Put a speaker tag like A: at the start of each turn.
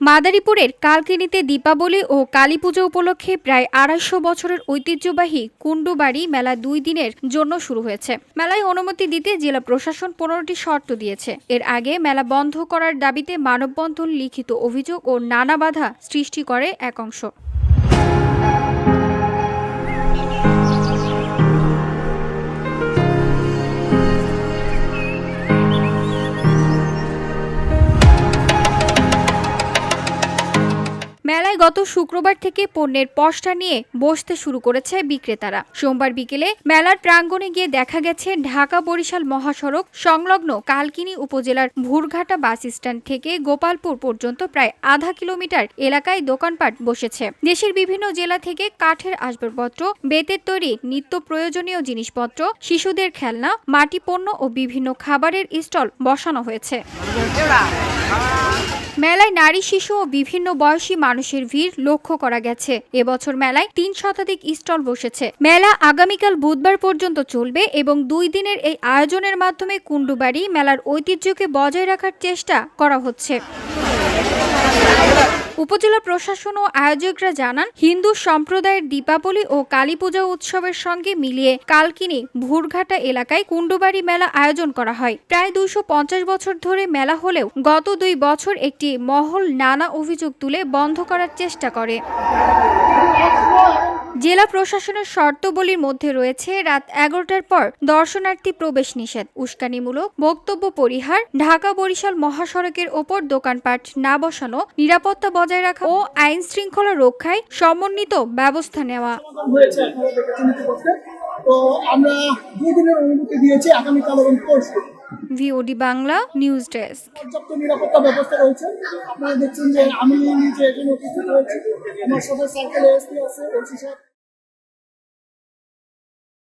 A: মাদারীপুরের কালকিনিতে দীপাবলি ও কালীপুজো উপলক্ষে প্রায় আড়াইশো বছরের ঐতিহ্যবাহী কুণ্ডুবাড়ি মেলা দুই দিনের জন্য শুরু হয়েছে। মেলায় অনুমতি দিতে জেলা প্রশাসন পনেরোটি শর্ত দিয়েছে। এর আগে মেলা বন্ধ করার দাবিতে মানববন্ধন লিখিত অভিযোগ ও নানা বাধা সৃষ্টি করে এক অংশ। মেলায় গত শুক্রবার থেকে পণ্যের পসরা নিয়ে বসতে শুরু করেছে বিক্রেতারা। সোমবার বিকেলে মেলার প্রাঙ্গণে গিয়ে দেখা গেছে ঢাকা বরিশাল মহাসড়ক সংলগ্ন কালকিনি উপজেলার ভুরঘাটা বাস স্ট্যান্ড থেকে গোপালপুর পর্যন্ত প্রায় আধা কিলোমিটার এলাকায় দোকানপাট বসেছে। দেশের বিভিন্ন জেলা থেকে কাঠের আসবাবপত্র, বেতের তৈরি নিত্য প্রয়োজনীয় জিনিসপত্র, শিশুদের খেলনা, মাটি পণ্য ও বিভিন্ন খাবারের স্টল বসানো হয়েছে। নারী, শিশু ও বিভিন্ন বয়সী মানুষের ভিড় লক্ষ্য করা গেছে। এবছর মেলায় তিন শতাধিক স্টল বসেছে। মেলা আগামীকাল বুধবার পর্যন্ত চলবে এবং দুই দিনের এই আয়োজনের মাধ্যমে কুণ্ডুবাড়ি মেলার ঐতিহ্যকে বজায় রাখার চেষ্টা করা হচ্ছে। উপজেলা প্রশাসন ও আয়োজকরা জানান, হিন্দু সম্প্রদায়ের দীপাবলি ও কালী পূজা উৎসবের সঙ্গে মিলিয়ে কালকিনি ভুরঘাটা এলাকায় কুণ্ডুবাড়ি মেলা আয়োজন করা হয়। প্রায় দুইশো পঞ্চাশ বছর ধরে মেলা হলেও গত দুই বছর একটি মহল নানা অভিযোগ তুলে বন্ধ করার চেষ্টা করে। জেলা প্রশাসনের শর্তবলীর মধ্যে রয়েছে রাত এগারোটার পর দর্শনার্থী প্রবেশ নিষেধ, উস্কানিমূলক, বক্তব্য পরিহার, ঢাকা বরিশাল মহাসড়কের ওপর দোকানপাট না বসানো, নিরাপত্তা বজায় রাখা ও আইন শৃঙ্খলা রক্ষায় সমন্বিত ব্যবস্থা নেওয়া।
B: তো আমরা দুই দিনের অনুমতি দিয়েছি, আগামীকাল এবং পরশু।
A: VOD Bangla news desk.
B: পর্যাপ্ত নিরাপত্তা ব্যবস্থা রয়েছে। আপনারা দেখছেন যে আমি নিজে এখানে উপস্থিত রয়েছি। আমার সার্কেল এসপি আছে, ওসি সাহেব।